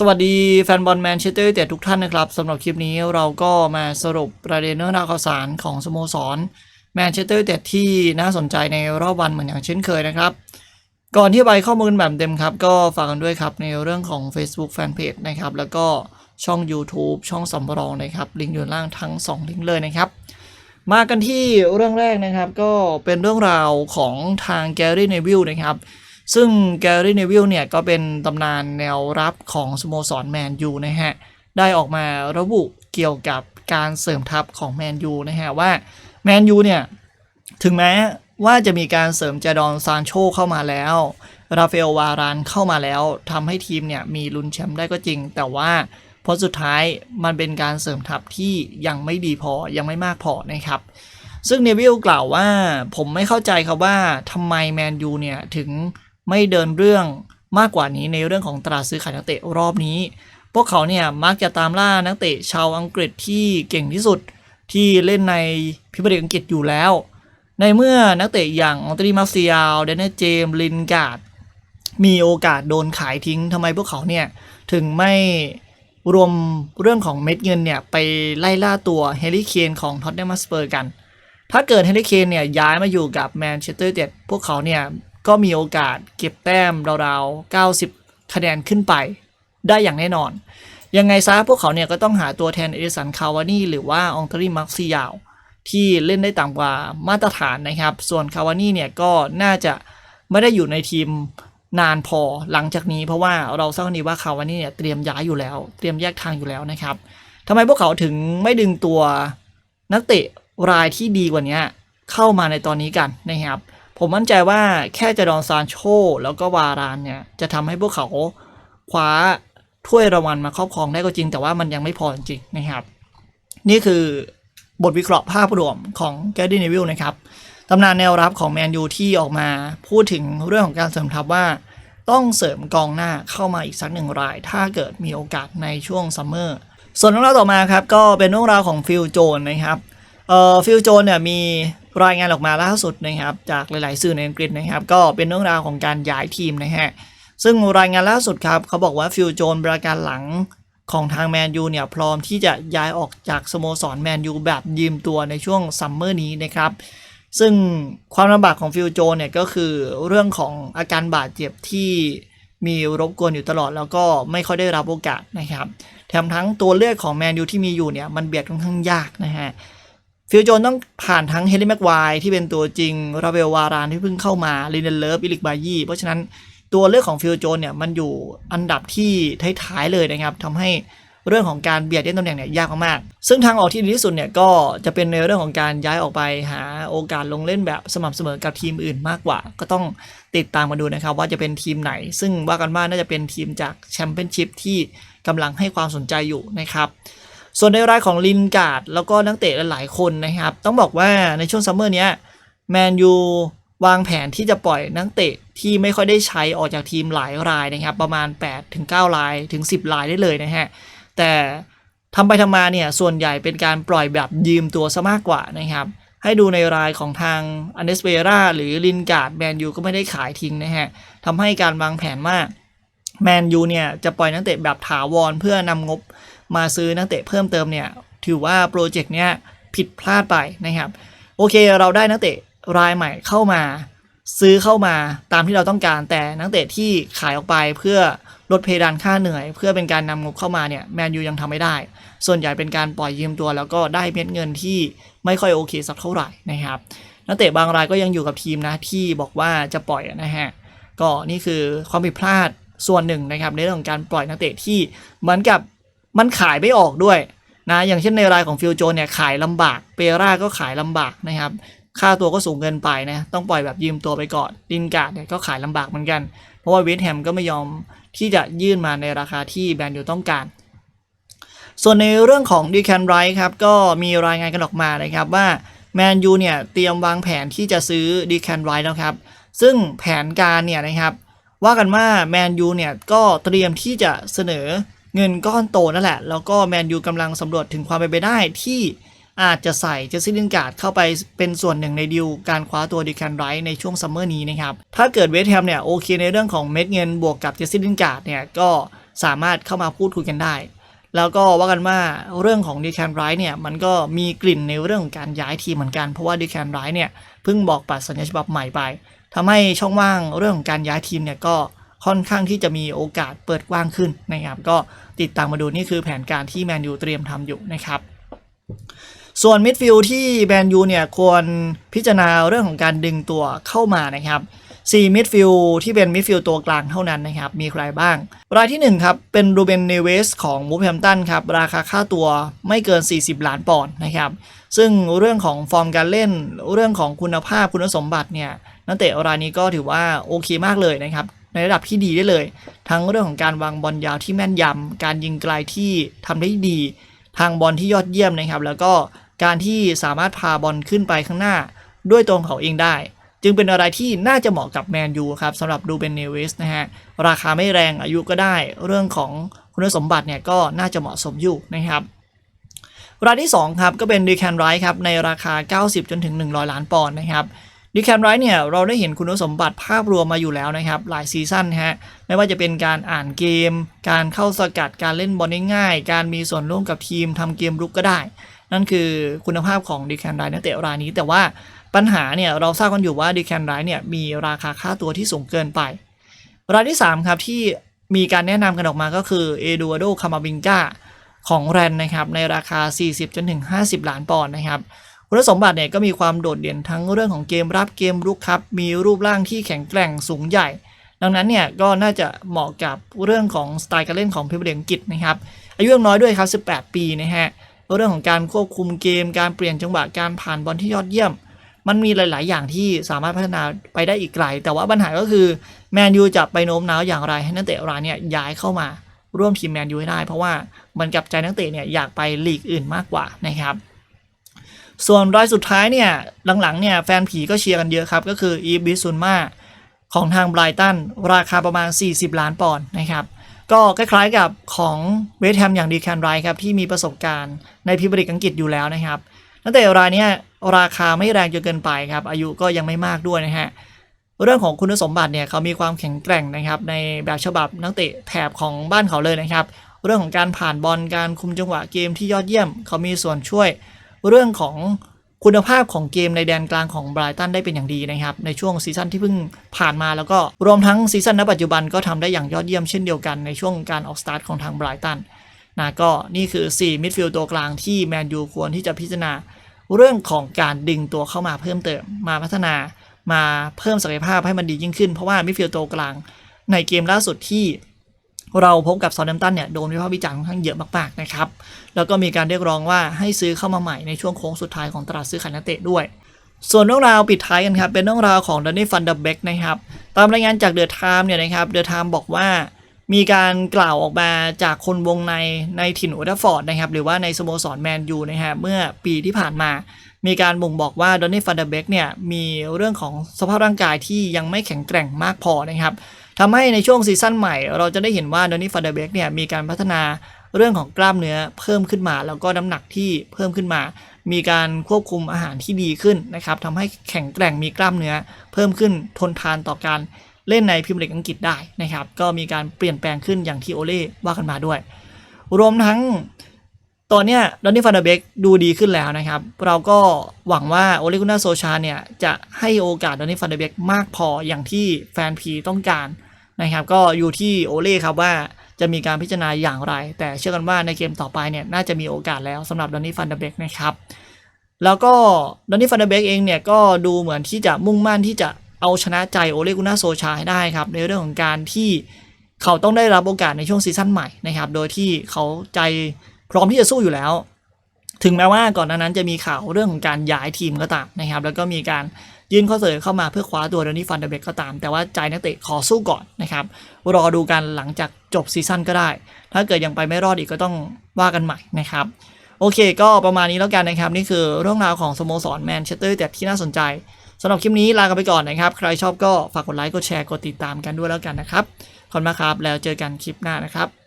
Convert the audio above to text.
สวัสดีแฟนบอลแมนเชสเตอร์เตทุกท่านนะครับสำหรับคลิปนี้เราก็มาสรุปประเด็นเรื่องราวข่าวสารของสโมสรแมนเชสเตอร์เตที่น่าสนใจในรอบวันเหมือนอย่างเช่นเคยนะครับ ก่อนที่ไปข้อมูลแบบเต็มครับ ก็ฝากกันด้วยครับในเรื่องของ Facebook Fanpage นะครับ แล้วก็ช่อง YouTube ช่องสำรองนะครับลิงก์อยู่ล่างทั้ง 2 ลิงก์เลยนะครับ มากันที่เรื่องแรกนะครับก็เป็นเรื่องราวของทางแกรี่เนวิลนะครับ ซึ่งแกรี่เนวิลเนี่ยก็เป็นตำนานแนวรับของสโมสรแมนยูนะฮะ ได้ออกมาระบุเกี่ยวกับการเสริมทัพของแมนยูนะฮะว่าแมนยูเนี่ย ถึงแม้ว่าจะมีการเสริมเจดอนซานโชเข้ามาแล้ว ราฟาเอลวารานเข้ามาแล้วทำให้ทีมเนี่ยมีลุ้นแชมป์ได้ก็จริง แต่ว่าพอสุดท้ายมันเป็นการเสริมทัพที่ยังไม่ดีพอยังไม่มากพอนะครับ ซึ่งเนวิลกล่าวว่าผมไม่เข้าใจครับว่าทำไมแมนยูเนี่ย ถึง ไม่เดินเรื่องมากกว่านี้ในเรื่องของตลาดซื้อขายนักเตะรอบนี้ พวกเขาเนี่ยมักจะตามล่านักเตะชาวอังกฤษที่เก่งที่สุดที่เล่นในพิมยร์ลีกอังกฤษอยู่แล้ว ในเมื่อนักเตะอย่างอองตรีมาเซียลเดนเนเจมลินการ์ดมีโอกาสโดนขายทิ้งทำไมพวกเขาเนี่ยถึงไม่รวมเรื่องของเม็ดเงินเนี่ยไปไล่ล่าตัวเฮลิเคนของท็อตแนมสเปอร์กัน ถ้าเกิดเฮลิเคนเนี่ยย้ายมาอยู่กับแมนเชสเตอร์เจ็ดพวกเขาเนี่ย ก็มีโอกาสเก็บแต้มราวๆ 90 คะแนนขึ้นไป ได้อย่างแน่นอน ยังไงซะพวกเขาเนี่ยก็ต้องหาตัวแทนเอดิสันคาวานี่หรือว่าอองตรีมาร์ซิยาวที่เล่นได้ต่ำกว่ามาตรฐานนะครับ ส่วนคาวานี่เนี่ยก็น่าจะไม่ได้อยู่ในทีมนานพอหลังจากนี้เพราะว่าเราทราบกันดีว่าคาวานี่เนี่ยเตรียมย้ายอยู่แล้ว เตรียมแยกทางอยู่แล้วนะครับทำไมพวกเขาถึงไม่ดึงตัวนักเตะรายที่ดีกว่านี้เข้ามาในตอนนี้กันนะครับ ผมมั่นใจว่าแค่จะดอนซานโชแล้วก็วารานเนี่ย จะทำให้พวกเขาคว้าถ้วยรางวัลมาครอบครองได้ก็จริง แต่ว่ามันยังไม่พอจริงนะครับ นี่คือบทวิเคราะห์ภาพรวมของแกดดี้เนวิลนะครับตำนานแนวรับของแมนยูที่ออกมาพูดถึงเรื่องของการเสริมทัพว่าต้องเสริมกองหน้าเข้ามาอีกสักหนึ่งราย ถ้าเกิดมีโอกาสในช่วงซัมเมอร์ส่วนเรื่องราวต่อมาครับ ก็เป็นเรื่องราวของฟิลโจนนะครับเอ่อฟิลโจนเนี่ยมี รายงานออกมาล่าสุดนะครับจากหลาย ๆ สื่อในอังกฤษนะครับ ก็เป็นเรื่องราวของการย้ายทีมนะฮะซึ่งรายงานล่าสุดครับเขาบอกว่าฟิลโจนประการหลังของทางแมนยูเนี่ยพร้อมที่จะย้ายออกจากสโมสรแมนยูแบบยืมตัวในช่วงซัมเมอร์นี้นะครับ ซึ่งความลำบากของฟิลโจนเนี่ยก็คือเรื่องของอาการบาดเจ็บที่มีรบกวนอยู่ตลอดแล้วก็ไม่ค่อยได้รับโอกาสนะครับ แถมทั้งตัวเลือกของแมนยูที่มีอยู่เนี่ยมันเบียดค่อนข้างยากนะฮะ ฟิลโจนต้องผ่านทั้งเฮนรี่แม็กไวที่เป็นตัวจริง ราเวลวารานที่เพิ่งเข้ามาลินเดนเลิฟอิลิกบายี่เพราะฉะนั้นตัวเลือกของฟิลโจนเนี่ยมันอยู่อันดับที่ท้ายๆเลยนะครับทำให้เรื่องของการเบียดเล่นตำแหน่งเนี่ยยากมากๆซึ่งทางออกที่ดีที่สุดเนี่ยก็จะเป็นในเรื่องของการย้ายออกไปหาโอกาสลงเล่นแบบสม่ำเสมอกับทีมอื่นมากกว่า ก็ต้องติดตามมาดูนะครับว่าจะเป็นทีมไหน ซึ่งว่ากันว่าน่าจะเป็นทีมจากแชมเปี้ยนชิพที่กำลังให้ความสนใจอยู่นะครับ ส่วนในรายของลินการ์ดแล้วก็นักเตะหลายๆคนนะครับ ต้องบอกว่าในช่วงซัมเมอร์นี้แมนยูวางแผนที่จะปล่อยนักเตะที่ไม่ค่อยได้ใช้ออกจากทีมหลายรายนะครับ ประมาณ8ถึง9รายถึง 10 รายได้เลยนะฮะ แต่ทำไปทำมาเนี่ยส่วนใหญ่เป็นการปล่อยแบบยืมตัวซะมากกว่านะครับ ให้ดูในรายของทางอันเดสเวราหรือลินการ์ดแมนยูก็ไม่ได้ขายทิ้งนะฮะทำให้การวางแผนว่าแมนยูเนี่ยจะปล่อยนักเตะแบบถาวรเพื่อนำงบ มาซื้อนักเตะเพิ่มเติมเนี่ยถือว่าโปรเจกต์เนี้ยผิดพลาดไปนะครับ โอเคเราได้นักเตะรายใหม่เข้ามา ซื้อเข้ามาตามที่เราต้องการแต่นักเตะที่ขายออกไปเพื่อลดเพดานค่าเหนื่อย เพื่อเป็นการนำงบเข้ามาเนี่ยแมนยูยังทำไม่ได้ ส่วนใหญ่เป็นการปล่อยยืมตัว แล้วก็ได้เม็ดเงินที่ไม่ค่อยโอเคสักเท่าไหร่นะครับนักเตะบางรายก็ยังอยู่กับทีมนะที่บอกว่าจะปล่อยนะฮะก็นี่คือความผิดพลาดส่วนหนึ่งนะครับในเรื่องของการปล่อยนักเตะที่เหมือนกับ มันขายไม่ออกด้วยนะอย่างเช่นในรายของฟิลโจนเนี่ยขายลำบากเปร่าก็ขายลำบากนะครับค่าตัวก็สูงเกินไปนะต้องปล่อยแบบยืมตัวไปก่อนลินการ์ดเนี่ยก็ขายลำบากเหมือนกัน เพราะว่าเวสแฮมก็ไม่ยอมที่จะยื่นมาในราคาที่แบรนด์ยูต้องการ ส่วนในเรื่องของดีแคนไรท์ครับก็มีรายงานกันออกมานะครับว่าแมนยูเนี่ยเตรียมวางแผนที่จะซื้อดีแคนไรท์แล้วครับซึ่งแผนการเนี่ยนะครับว่ากันว่าแมนยูเนี่ยก็เตรียมที่จะเสนอ เงินก้อนโตนั่นแหละ แล้วก็แมนยูกำลังสำรวจถึงความเป็นไปได้ที่อาจจะใส่เจสซี่ลินการ์ดเข้าไปเป็นส่วนหนึ่งในดีลการคว้าตัวดิแคนไรท์ในช่วงซัมเมอร์นี้นะครับ ถ้าเกิดเวสต์แฮมเนี่ยโอเคในเรื่องของเม็ดเงินบวกกับเจสซี่ลินการ์ดเนี่ยก็สามารถเข้ามาพูดคุยกันได้ แล้วก็ว่ากันว่าเรื่องของดีแคนไรเนี่ยมันก็มีกลิ่นในเรื่องของการย้ายทีมเหมือนกัน เพราะว่าดีแคนไรเนี่ยเพิ่งบอกปัดสัญญาฉบับใหม่ไปทำให้ช่องว่างเรื่องของการย้ายทีมเนี่ยก็ ค่อนข้างที่จะมีโอกาสเปิดกว้างขึ้นนะครับก็ติดตามมาดูนี่คือแผนการที่แมนยูเตรียมทำอยู่นะครับส่วนมิดฟิลด์ที่แมนยูเนี่ยควรพิจารณาเรื่องของการดึงตัวเข้ามานะครับ4มิดฟิลด์ที่เป็นมิดฟิลด์ตัวกลางเท่านั้นนะครับ มีใครบ้าง รายที่ 1 ครับ เป็นรูเบนเนเวสของมูฟแฮมตันครับ ราคาค่าตัวไม่เกิน 40 ล้านปอนด์นะครับ ซึ่งเรื่องของฟอร์มการเล่น เรื่องของคุณภาพคุณสมบัติเนี่ย นักเตะรายนี้ก็ถือว่าโอเคมากเลยนะครับ ในระดับที่ดีได้เลย ทั้งเรื่องของการวางบอลยาวที่แม่นยำการยิงไกลที่ทำได้ดี ทางบอลที่ยอดเยี่ยมนะครับ แล้วก็การที่สามารถพาบอลขึ้นไปข้างหน้า ด้วยตัวของเขาเองได้ จึงเป็นอะไรที่น่าจะเหมาะกับแมนยูครับสำหรับดูเบนเนวิสนะฮะราคาไม่แรงอายุก็ได้ เรื่องของคุณสมบัติเนี่ยก็น่าจะเหมาะสมอยู่นะครับรายที่2ครับก็เป็นดีแคนไรท์ครับในราคา 90 จนถึง 100 ล้านปอนด์นะครับ ดีแคนไรเนี่ยเราได้เห็นคุณสมบัติภาพรวมมาอยู่แล้วนะครับ หลายซีซั่นฮะไม่ว่าจะเป็นการอ่านเกม การเข้าสกัดการเล่นบอลง่ายการมีส่วนร่วมกับทีมทำเกมรุกก็ได้ นั่นคือคุณภาพของดีแคนไรนักเตะรายนี้ แต่ว่าปัญหาเนี่ยเราทราบกันอยู่ว่าดีแคนไรเนี่ยมีราคาค่าตัวที่สูงเกินไป รายที่ 3 ครับที่มีการแนะนำกันออกมาก็คือเอดูอาโดคามาบิงกาของแรนนะครับในราคา 40จนถึง50 ล้านปอนด์นะครับ คุณสมบัติเนี่ยก็มีความโดดเด่นทั้งเรื่องของเกมรับเกมรุกครับ มีรูปร่างที่แข็งแกร่งสูงใหญ่ ดังนั้นเนี่ยก็น่าจะเหมาะกับเรื่องของสไตล์การเล่นของพรีเมียร์ลีกอังกฤษนะครับ อายุยังน้อยด้วยครับ 18 ปีนะฮะ เรื่องของการควบคุมเกม การเปลี่ยนจังหวะ การผ่านบอลที่ยอดเยี่ยม มันมีหลาย ๆ อย่างที่สามารถพัฒนาไปได้อีกไกล แต่ว่าปัญหาก็คือแมนยูจะไปโน้มน้าวอย่างไรให้นักเตะรายเนี่ยย้ายเข้ามาร่วมทีมแมนยูให้ได้ เพราะว่ามันกับใจนักเตะเนี่ยอยากไปลีกอื่นมากกว่านะครับ ส่วนรายสุดท้ายเนี่ยหลังๆเนี่ยแฟนผีก็เชียร์กันเยอะครับ ก็คืออีบิซุนมาของทางไบรตันราคาประมาณ 40 ล้านปอนด์นะครับ ก็คล้ายๆกับของเวสแฮมอย่างดีแคนไรครับ ที่มีประสบการณ์ในพรีเมียร์ลีกอังกฤษอยู่แล้วนะครับนักเตะรายนี้ราคาไม่แรงจนเกินไปครับ อายุก็ยังไม่มากด้วยนะฮะเรื่องของคุณสมบัติเนี่ยเขามีความแข็งแกร่งนะครับ ในแบบฉบับนักเตะแถบของบ้านเขาเลยนะครับ เรื่องของการผ่านบอลการคุมจังหวะเกมที่ยอดเยี่ยม เขามีส่วนช่วย เรื่องของคุณภาพของเกมในแดนกลางของไบรตันได้เป็นอย่างดีนะครับ ในช่วงซีซั่นที่เพิ่งผ่านมาแล้วก็รวมทั้งซีซั่นณปัจจุบันก็ทำได้อย่างยอดเยี่ยมเช่นเดียวกันในช่วงการออกสตาร์ทของทางไบรตันนะก็นี่คือ 4 มิดฟิลด์ตัวกลางที่แมนยูควรที่จะพิจารณาเรื่องของการดึงตัวเข้ามาเพิ่มเติมมาพัฒนามาเพิ่มศักยภาพให้มันดียิ่งขึ้นเพราะว่ามิดฟิลด์ตัวกลางในเกมล่าสุดที่ เราพบกับซอนแฮมตันเนี่ยโดนวิพากษ์วิจารณ์ค่อนข้างเยอะมากๆนะครับ แล้วก็มีการเรียกร้องว่าให้ซื้อเข้ามาใหม่ในช่วงโค้งสุดท้ายของตลาดซื้อขายนักเตะด้วย ส่วนเรื่องราวปิดท้ายกันครับ เป็นเรื่องราวของด a นนี่ฟันเดอร์เบกนะครับ ตามรายงานจากเดอะไทม์เนี่ยนะครับ เดอะไทม์บอกว่ามีการกล่าวออกมาจากคนวงในในถิ่นอลด์แทราฟฟอร์ดนะครับ หรือว่าในสโมสรแมนยูนะฮะเมื่อปีที่ผ่านมา มีการบ่งบอกว่าดอนนี่ฟันเดอร์เบกเนี่ยมีเรื่องของสภาพร่างกายที่ยังไม่แข็งแกร่งมากพอนะครับ ทำให้ในช่วงซีซั่นใหม่ เราจะได้เห็นว่าดอนนี่ฟันเดอร์เบกเนี่ยมีการพัฒนาเรื่องของกล้ามเนื้อเพิ่มขึ้นมา แล้วก็น้ำหนักที่เพิ่มขึ้นมา มีการควบคุมอาหารที่ดีขึ้นนะครับทำให้แข็งแกร่งมีกล้ามเนื้อ เพิ่มขึ้นทนทานต่อการเล่นในพรีเมียร์ลีกอังกฤษได้นะครับ ก็มีการเปลี่ยนแปลงขึ้นอย่างที่โอเล่ว่ากันมาด้วย รวมทั้งตอนนี้ดอนนี่ฟันเดอร์เบกดูดีขึ้นแล้วนะครับ เราก็หวังว่าโอเลกุน่าโซชาเนี่ยจะให้โอกาสดอนนี่ฟันเดอร์เบกมากพออย่างที่แฟนพีต้องการ นะครับ ก็อยู่ที่โอเล่ครับว่าจะมีการพิจารณาอย่างไร แต่เชื่อกันว่าในเกมต่อไปเนี่ยน่าจะมีโอกาสแล้วสำหรับดอนนี่ฟันเดเบกนะครับ แล้วก็ดอนนี่ฟันเดเบกเองเนี่ยก็ดูเหมือนที่จะมุ่งมั่นที่จะเอาชนะใจโอเลกุน่าโซชาให้ได้ครับ ในเรื่องของการที่เขาต้องได้รับโอกาสในช่วงซีซั่นใหม่นะครับ โดยที่เขาใจพร้อมที่จะสู้อยู่แล้ว ถึงแม้ว่าก่อนหน้านั้นจะมีข่าวเรื่องของการย้ายทีมก็ตามนะครับ แล้วก็มีการ ยื่นข้อเสนอเข้ามาเพื่อคว้าตัวดนนี่ฟันเดเบกก็ตาม แต่ว่าใจนักเตะขอสู้ก่อนนะครับ รอดูกันหลังจากจบซีซั่นก็ได้ ถ้าเกิดยังไปไม่รอดอีกก็ต้องว่ากันใหม่นะครับโอเค ก็ประมาณนี้แล้วกันนะครับ นี่คือเรื่องราวของสโมสรแมนเชสเตอร์แต่ที่น่าสนใจสำหรับคลิปนี้ลากันไปก่อนนะครับ ใครชอบก็ฝากกดไลค์กดแชร์กดติดตามกันด้วยแล้วกันนะครับขอบคุณมากครับแล้วเจอกันคลิปหน้านะครับ